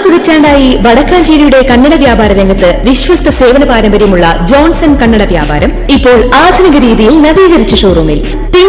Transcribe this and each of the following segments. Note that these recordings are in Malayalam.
പതിറ്റാണ്ടായി വടക്കാഞ്ചേരിയുടെ കന്നഡ വ്യാപാര രംഗത്ത് വിശ്വസ്ത സേവന പാരമ്പര്യമുള്ള ജോൺസൺ കണ്ണട വ്യാപാരം ഇപ്പോൾ ആധുനിക രീതിയിൽ നവീകരിച്ച ഷോറൂമിൽ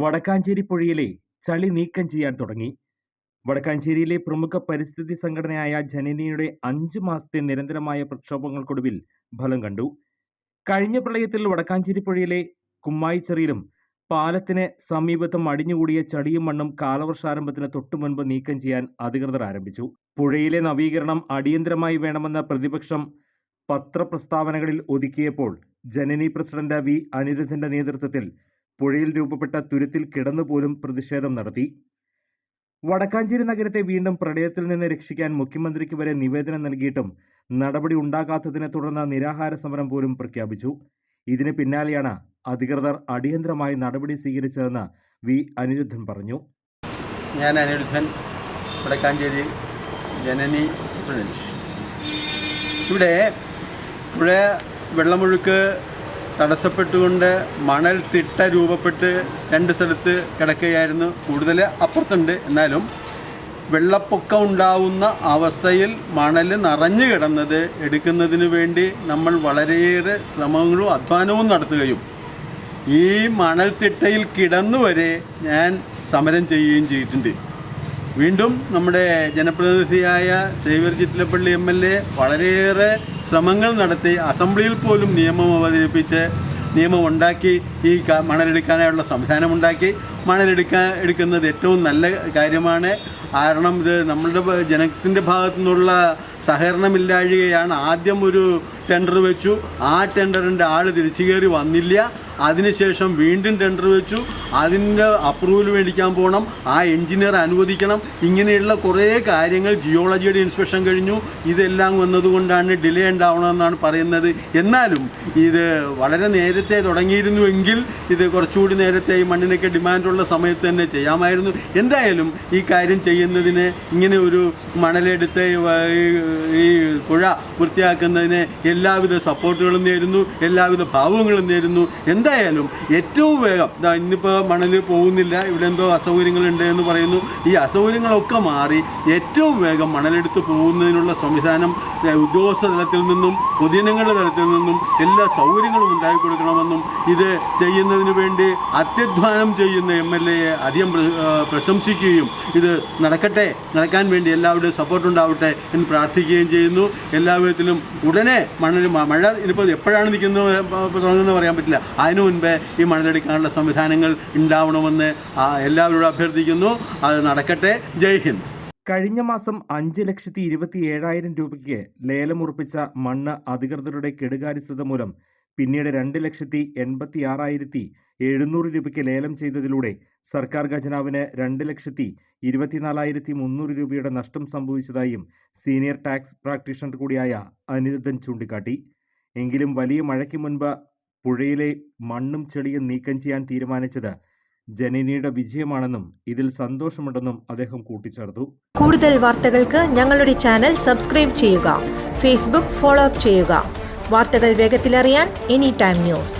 വടക്കാഞ്ചേരി പുഴയിലെ ചളി നീക്കം ചെയ്യാൻ തുടങ്ങി. വടക്കാഞ്ചേരിയിലെ പ്രമുഖ പരിസ്ഥിതി സംഘടനയായ ജനനിയുടെ അഞ്ച് മാസത്തെ നിരന്തരമായ പ്രക്ഷോഭങ്ങൾക്കൊടുവിൽ ഫലം കണ്ടു. കഴിഞ്ഞ പ്രളയത്തിൽ വടക്കാഞ്ചേരി പുഴയിലെ കുമ്മായിച്ചെറിയിലും പാലത്തിന് സമീപത്തും അടിഞ്ഞുകൂടിയ ചടിയും മണ്ണും കാലവർഷാരംഭത്തിന് തൊട്ടുമുൻപ് നീക്കം ചെയ്യാൻ അധികൃതർ ആരംഭിച്ചു. പുഴയിലെ നവീകരണം അടിയന്തരമായി വേണമെന്ന പ്രതിപക്ഷം പത്രപ്രസ്താവനകളിൽ ഒതുക്കിയപ്പോൾ ജനനി പ്രസിഡന്റ് വി അനിരുദ്ധന്റെ നേതൃത്വത്തിൽ പുഴയിൽ രൂപപ്പെട്ട തുരുത്തിൽ കിടന്നുപോലും പ്രതിഷേധം നടത്തി. വടക്കാഞ്ചേരി നഗരത്തെ വീണ്ടും പ്രളയത്തിൽ നിന്ന് രക്ഷിക്കാൻ മുഖ്യമന്ത്രിക്ക് വരെ നിവേദനം നൽകിയിട്ടും നടപടി ഉണ്ടാകാത്തതിനെ തുടർന്ന് നിരാഹാര സമരം പോലും പ്രഖ്യാപിച്ചു. ഇതിന് പിന്നാലെയാണ് അധികൃതർ അടിയന്തരമായി നടപടി സ്വീകരിച്ചതെന്ന് വി. അനിരുദ്ധൻ പറഞ്ഞു. ഞാൻ അനിരുദ്ധൻ വടക്കാഞ്ചേരി ജനനി പ്രസിഡന്റ്. ഇവിടെ പുഴ വെള്ളമൊഴുക്ക് തടസ്സപ്പെട്ടുകൊണ്ട് മണൽ തിട്ട രൂപപ്പെട്ട് രണ്ട് സ്ഥലത്ത് കിടക്കുകയായിരുന്നു. കൂടുതൽ അപ്പുറത്തുണ്ട്. എന്നാലും വെള്ളപ്പൊക്കം ഉണ്ടാവുന്ന അവസ്ഥയിൽ മണൽ നിറഞ്ഞു കിടന്നത് എടുക്കുന്നതിന് വേണ്ടി നമ്മൾ വളരെയേറെ ശ്രമങ്ങളും അധ്വാനവും നടത്തുകയും ഈ മണൽ മണൽത്തിട്ടയിൽ കിടന്നുവരെ ഞാൻ സമരം ചെയ്യുകയും ചെയ്തിട്ടുണ്ട്. വീണ്ടും നമ്മുടെ ജനപ്രതിനിധിയായ Xavier Chittilappilly M L A വളരെയേറെ ശ്രമങ്ങൾ നടത്തി അസംബ്ലിയിൽ പോലും നിയമം അവതരിപ്പിച്ച് നിയമം ഉണ്ടാക്കി ഈ മണലെടുക്കാനായുള്ള സംവിധാനമുണ്ടാക്കി. മണലെടുക്കാൻ എടുക്കുന്നത് ഏറ്റവും നല്ല കാര്യമാണ്. കാരണം ഇത് നമ്മളുടെ ജനത്തിന്റെ ഭാഗത്തു നിന്നുള്ള സഹകരണമില്ലാഴികയാണ് ആദ്യം ഒരു ടെൻഡർ വെച്ചു. ആ ടെൻഡറിന്റെ ആൾ തിരിച്ചു കയറി വന്നില്ല. അതിനുശേഷം വീണ്ടും ടെൻഡർ വെച്ചു. അതിന്റെ അപ്രൂവൽ മേടിക്കാൻ പോകണം ആ എഞ്ചിനീയർ അനുവദിക്കണം. ഇങ്ങനെയുള്ള കുറേ കാര്യങ്ങൾ ജിയോളജിയുടെ ഇൻസ്പെക്ഷൻ കഴിഞ്ഞു. ഇതെല്ലാം വന്നതുകൊണ്ടാണ് ഡിലേ ഉണ്ടാവണമെന്നാണ് പറയുന്നത്. എന്നാലും ഇത് വളരെ നേരത്തെ തുടങ്ങിയിരുന്നുവെങ്കിൽ ഇത് കുറച്ചുകൂടി നേരത്തെ ഈ മണ്ണിനൊക്കെ ഡിമാൻഡുള്ള സമയത്ത് തന്നെ ചെയ്യാമായിരുന്നു. എന്തായാലും ഈ കാര്യം ചെയ്യുന്നതിന് ഇങ്ങനെ ഒരു മണലെടുത്ത് ഈ പുഴ വൃത്തിയാക്കുന്നതിന് എല്ലാവിധ സപ്പോർട്ടുകളും നേരുന്നു. എല്ലാവിധ ഭാവങ്ങളും നേരുന്നു. എന്തായാലും ഏറ്റവും വേഗം ഇന്നിപ്പോൾ മണൽ പോകുന്നില്ല ഇവിടെ എന്തോ അസൗകര്യങ്ങളുണ്ട് എന്ന് പറയുന്നു. ഈ അസൗകര്യങ്ങളൊക്കെ മാറി ഏറ്റവും വേഗം മണലെടുത്ത് പോകുന്നതിനുള്ള സംവിധാനം ഉദ്യോഗസ്ഥ തലത്തിൽ നിന്നും പൊതുജനങ്ങളുടെ തലത്തിൽ നിന്നും എല്ലാ സൗകര്യങ്ങളും ഉണ്ടാക്കി കൊടുക്കണമെന്നും ഇത് ചെയ്യുന്നതിന് വേണ്ടി അത്യധ്വാനം ചെയ്യുന്ന എം എൽ എയെ അധികം പ്രശംസിക്കുകയും ഇത് നടക്കട്ടെ നടക്കാൻ വേണ്ടി എല്ലാവരുടെയും സപ്പോർട്ട് ഉണ്ടാവട്ടെ എന്ന് പ്രാർത്ഥിക്കുകയും ചെയ്യുന്നു. എല്ലാ വിധത്തിലും ഉടനെ മണൽ മഴ ഇനിയിപ്പോൾ എപ്പോഴാണ് നിൽക്കുന്നത് തുടങ്ങുന്നത് പറയാൻ പറ്റില്ല. അതിനു മുൻപേ ഈ മണലെടുക്കാനുള്ള സംവിധാനങ്ങൾ ഉണ്ടാവണമെന്ന് എല്ലാവരോടും അഭ്യർത്ഥിക്കുന്നു. അത് നടക്കട്ടെ. ജയ് ഹിന്ദ്. കഴിഞ്ഞ മാസം അഞ്ച് ലക്ഷത്തി ഇരുപത്തി ഏഴായിരം രൂപയ്ക്ക് ലേലമുറപ്പിച്ച മണ്ണ് അധികൃതരുടെ കെടുകാര്യസ്ഥത മൂലം പിന്നീട് രണ്ട് ലക്ഷത്തി എൺപത്തി ആറായിരത്തി എഴുന്നൂറ് രൂപയ്ക്ക് ലേലം ചെയ്തതിലൂടെ സർക്കാർ ഖജനാവിന് രണ്ട് ലക്ഷത്തി ഇരുപത്തിനാലായിരത്തി മുന്നൂറ് രൂപയുടെ നഷ്ടം സംഭവിച്ചതായും സീനിയർ ടാക്സ് പ്രാക്ടീഷണർ കൂടിയായ അനിരുദ്ധൻ ചൂണ്ടിക്കാട്ടി. എങ്കിലും വലിയ മഴയ്ക്ക് മുൻപ് പുഴയിലെ മണ്ണും ചെളിയും നീക്കം ചെയ്യാൻ തീരുമാനിച്ചത് ജനനിയുടെ വിജയമാണെന്നും ഇതിൽ സന്തോഷമുണ്ടെന്നും അദ്ദേഹം കൂട്ടിച്ചേർത്തു. കൂടുതൽ വാർത്തകൾക്ക് ഞങ്ങളുടെ ചാനൽ സബ്സ്ക്രൈബ് ചെയ്യുക ഫേസ്ബുക്ക് ഫോളോ അപ്പ് ചെയ്യുക. വാർത്തകൾ വേഗത്തിലറിയാൻ എനി ടൈം ന്യൂസ്.